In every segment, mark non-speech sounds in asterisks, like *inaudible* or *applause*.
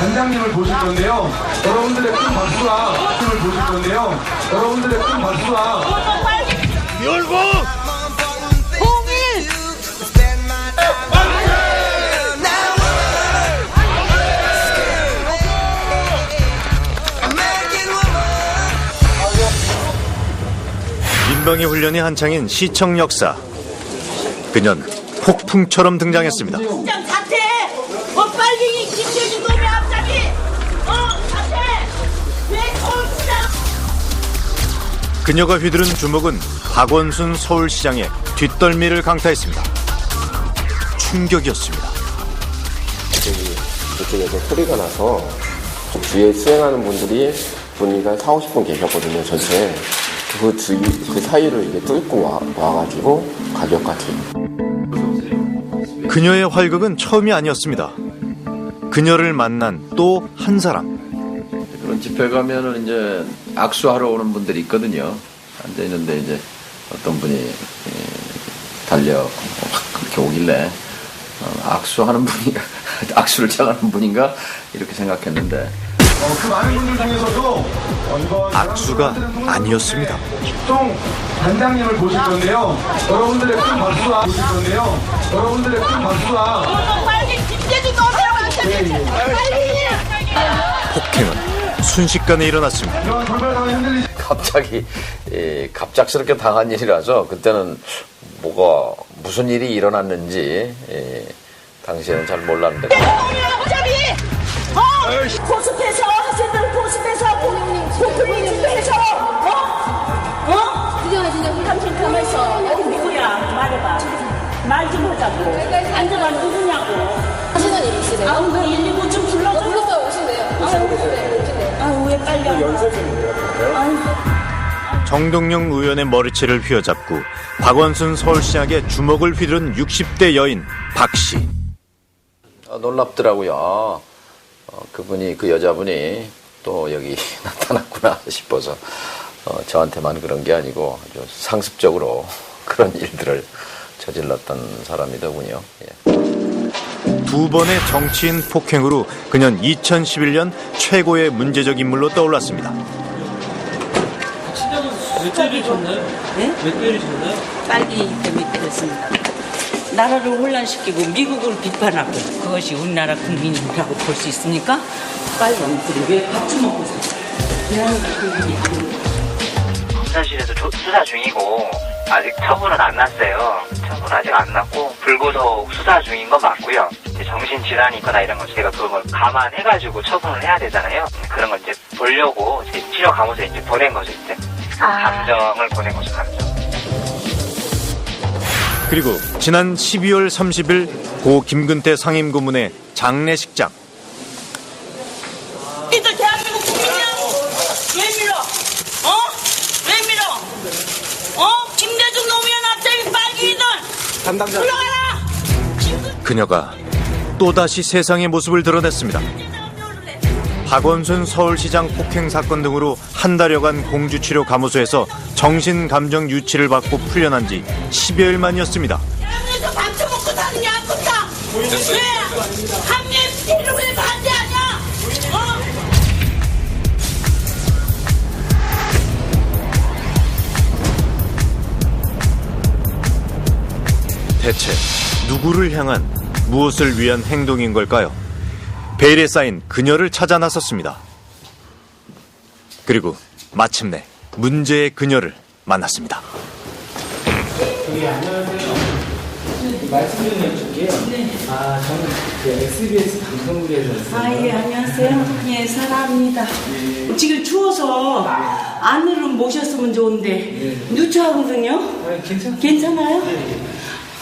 단장님을 보실 건데요. 여러분들의 큰 박수와 힘을 보실 건데요. 여러분들의 큰 박수와 민방위 훈련이 한창인 시청 역사. 그년 폭풍처럼 등장했습니다. 그녀가 휘두른 주먹은 박원순 서울시장의 뒷덜미를 강타했습니다. 충격이었습니다. 저쪽에서 소리가 나서 저 뒤에 수행하는 분들이 분위기가 4, 50분 계셨거든요, 전체. 그 주위, 그 사이를 이제 뚫고 와, 와가지고 가격까지. 그녀의 활극은 처음이 아니었습니다. 그녀를 만난 또 한 사람. 집회 가면은 이제 악수하러 오는 분들이 있거든요. 앉아 있는데 이제 어떤 분이 예, 달려 확 그렇게 오길래 어, 악수하는 분이 *laughs* 악수를 잘하는 분인가 이렇게 생각했는데 악수가 아니었습니다. 총 단장님을 보실 건데요. 여러분들의 큰 박수와 보실 건데요. 여러분들의 큰 박수와 어, 빨리 김재준 놈의 앞잡이! 빨리! 폭행은 순식간에 일어났습니다. 갑자기 예, 갑작스럽게 당한 일이라서 그때는 뭐가 무슨 일이 일어났는지 예, 당시에는 잘 몰랐는데! 어! 보습해서 학생들 보습해서 복근이 준비해서 어? 어? 진정 당신 가만 있어 여기 누구야 말해봐 말 좀 하자고 앉아봐 누구냐고 하시는 일 있으세요? 아우 왜119 좀 불러줘 정동영 의원의 머리채를 휘어잡고 박원순 서울시장에게 주먹을 휘두른 60대 여인 박 씨. 어, 놀랍더라고요. 어, 그분이 그 여자분이 또 여기 *laughs* 나타났구나 싶어서 어, 저한테만 그런 게 아니고 상습적으로 *laughs* 그런 일들을 저질렀던 사람이더군요. 예. 두 번의 정치인 폭행으로 그년 2011년 최고의 문제적 인물로 떠올랐습니다. 왜 때리셨나요? 네? 왜 때리셨나요? 빨리 때문에 때렸습니다. 나라를 혼란시키고 미국을 비판하고 그것이 우리나라 국민이라고 볼 수 있습니까? 빨리 놈들이 왜 밥좀 먹고 살아요? 수사실에서 조- 수사 중이고 아직 처분은 안 났어요. 처분 아직 안 났고 불구속 수사 중인 건 맞고요. 이제 정신 질환이 있거나 이런 건 제가 그걸 감안해가지고 처분을 해야 되잖아요. 그런 걸 이제 보려고 이제 치료 감호소에 이제 보낸 거죠 이제 감정을 보낸 거죠 감정. 그리고 지난 12월 30일 고 김근태 상임고문의 장례식장. 니들 대한민국 국민이야? 왜 밀어? 어? 왜 밀어? 어? 김대중 노무현 앞잡이 빨갱이들! 담당자 올라가라! 그녀가 또다시 세상의 모습을 드러냈습니다. 박원순 서울시장 폭행 사건 등으로 한 달여간 공주치료 감호소에서 정신감정 유치를 받고 풀려난 지 10여일 만이었습니다. 대한민국에서 밥좀 먹고 사는 게 아프다! 왜? 한미 FTA를 왜 반대하냐? 어? 대체 누구를 향한 무엇을 위한 행동인 걸까요? 베일에 쌓인 그녀를 찾아 나섰습니다. 그리고 마침내 문제의 그녀를 만났습니다. 저기 안녕하세요. 말씀 좀 여쭐게요. 아, 저는 그 SBS 방송국에서 왔어요. 아, 예, 안녕하세요. 예, 사랑합니다. 지금 추워서 안으로 모셨으면 좋은데, 누추하거든요? 아, 괜찮아요? 괜찮아요?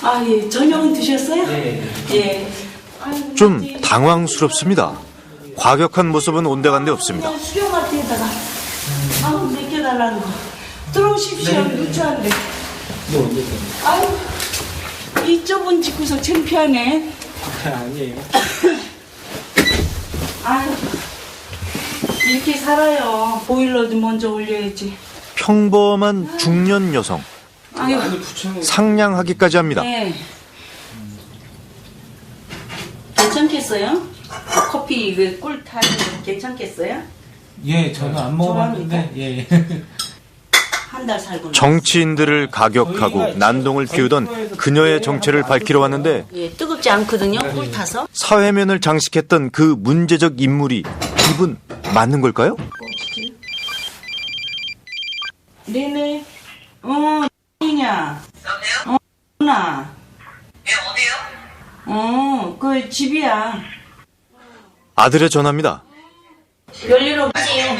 아, 예, 저녁은 드셨어요? 네. 예. 아이고, 좀 당황스럽습니다. 과격한 모습은 온데간데 없습니다. 수영한테다가, 아우, 맡겨달라는 거. 들어오십시오, 누추한데. 뭐 언제 때 아유, 이 좁은 집구석 창피하네. 아니에요. 아유, 이렇게 살아요. 보일러도 먼저 올려야지. 평범한 중년 여성, 아유, 상냥하기까지 합니다. 네. 괜찮겠어요? 커피 그꿀 타는 거 괜찮겠어요? 예, 저는 안 먹어봤는데 예. 한 달 살고 정치인들을 가격하고 난동을 피우던 그녀의 정체를 밝히러 왔는데 예, 뜨겁지 않거든요. 꿀 타서. 사회면을 장식했던 그 문제적 인물이 이분 맞는 걸까요? 네네. 어, 이냐. 여보세요? 어, 나. 예, 어디요? 어, 그 집이야. 아들의 전화입니다. 별일 없지.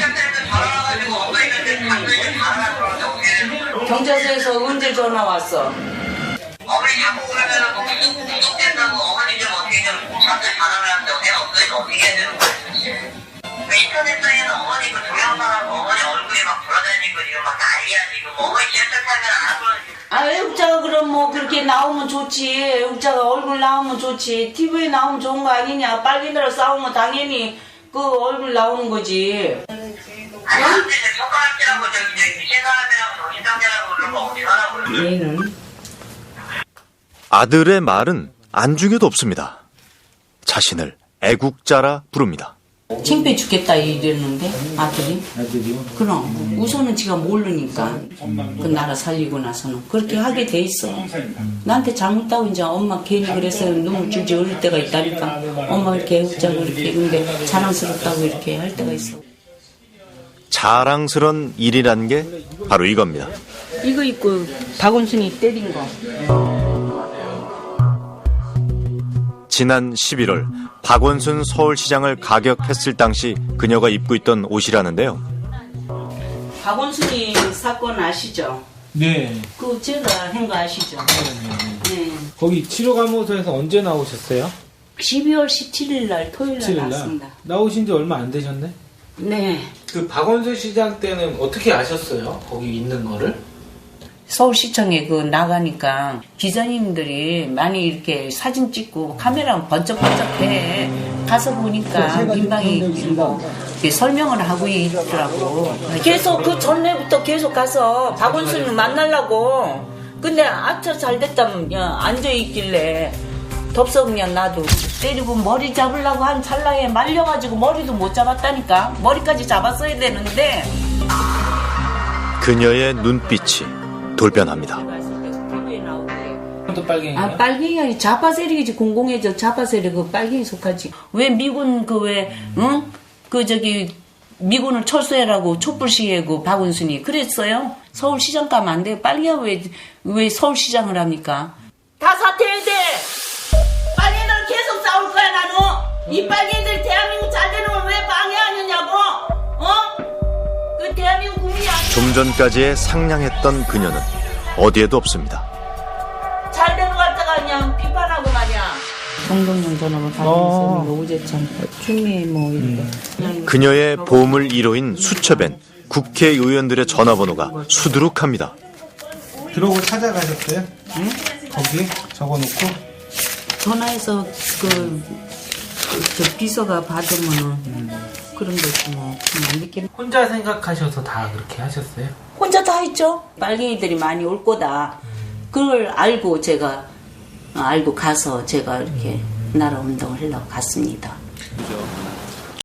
경찰서에서 어떻게 언제 전화 왔어? 어머니 자꾸 그러면은 뭐 구독, 구독된다고 어머니 좀 어떻게 좀 저한테 전화를 하는데 내가 없으니까 어떻게 해야 되는 거예요? 그 인터넷상에는 어머니 그 동영상하고 어머니 얼굴이 막 돌아다니고 지금 막 난리야 지금 뭐 어머니 타면 안 그러지 아, 애국자가 그럼 뭐 그렇게 나오면 좋지. 애국자가 얼굴 나오면 좋지. TV에 나오면 좋은 거 아니냐. 빨갱이랑 싸우면 당연히 그 얼굴 나오는 거지. 아니 근데 저 손가락질하고 저기 저기 미친 사람이라고 정신상자라고 그런 거 어떻게 하라고요? 얘는. 아들의 말은 안중에도 없습니다. 자신을 애국자라 부릅니다. 창피해 죽겠다 이랬는데 아들이. 그럼. 우선은 지가 모르니까. 그 나라 살리고 나서는. 그렇게 하게 돼 있어. 나한테 잘못다고 이제 엄마 괜히 그래서 눈물 줄지 어릴 때가 있다니까. 엄마 이렇게 웃자고 이렇게. 근데 자랑스럽다고 이렇게 할 때가 있어. 자랑스런 일이란 게 바로 이겁니다. 이거 입고 박원순이 때린 거 지난 11월 박원순 서울시장을 가격했을 당시 그녀가 입고 있던 옷이라는데요. 박원순이 사건 아시죠? 네. 그거 제가 한 거 아시죠? 네. 거기 치료감호소에서 언제 나오셨어요? 12월 17일 날 토요일 날 7일 나왔습니다 날. 나오신 지 얼마 안 되셨네? 네 그 박원순 시장 때는 어떻게 아셨어요? 거기 있는 거를? 서울시청에 그 나가니까 기자님들이 많이 이렇게 사진 찍고 카메라 번쩍번쩍해. 가서 보니까 민방위 뭐 이렇게 설명을 하고 있더라고. 계속 그 전에부터 계속 가서 박원순을 만나려고. 근데 아차 잘 됐다 앉아 있길래 덥석 그냥 놔도 때리고 머리 잡으려고 한 찰나에 말려가지고 머리도 못 잡았다니까. 머리까지 잡았어야 되는데. 그녀의 눈빛이 돌변합니다. 또 빨갱이요? 아 빨갱이 아니 자파세력이지 공공의적 자파세력 그 빨갱이 속하지. 왜 미군 그 왜 응? 그 저기 미군을 철수해라고 촛불 시위하고 박원순이 그랬어요? 서울시장 가면 안 돼 빨갱이가 왜, 왜 서울시장을 합니까? 다 사퇴해야 돼! 빨갱이들 계속 싸울 거야 나는 이 빨갱이들 대한민국 좀 전까지의 상냥했던 그녀는 어디에도 없습니다. 잘 되는 것 같다가 그냥 비판하고 말이야. 정동영 전화만 받으면서 오재천, 추미 뭐 이렇게. 그냥 그녀의 보물 1호인 수첩엔 국회의원들의 전화번호가 수두룩합니다. 들어오고 찾아가셨어요? 응? 거기에 적어놓고? 전화해서 그, 그, 저 비서가 받으면은 그런 거지 뭐. 그냥 안 믿게. 혼자 생각하셔서 다 그렇게 하셨어요? 혼자 다 했죠. 빨갱이들이 많이 올 거다. 그걸 알고 제가 어, 알고 가서 제가 이렇게 나라 운동을 하려고 갔습니다.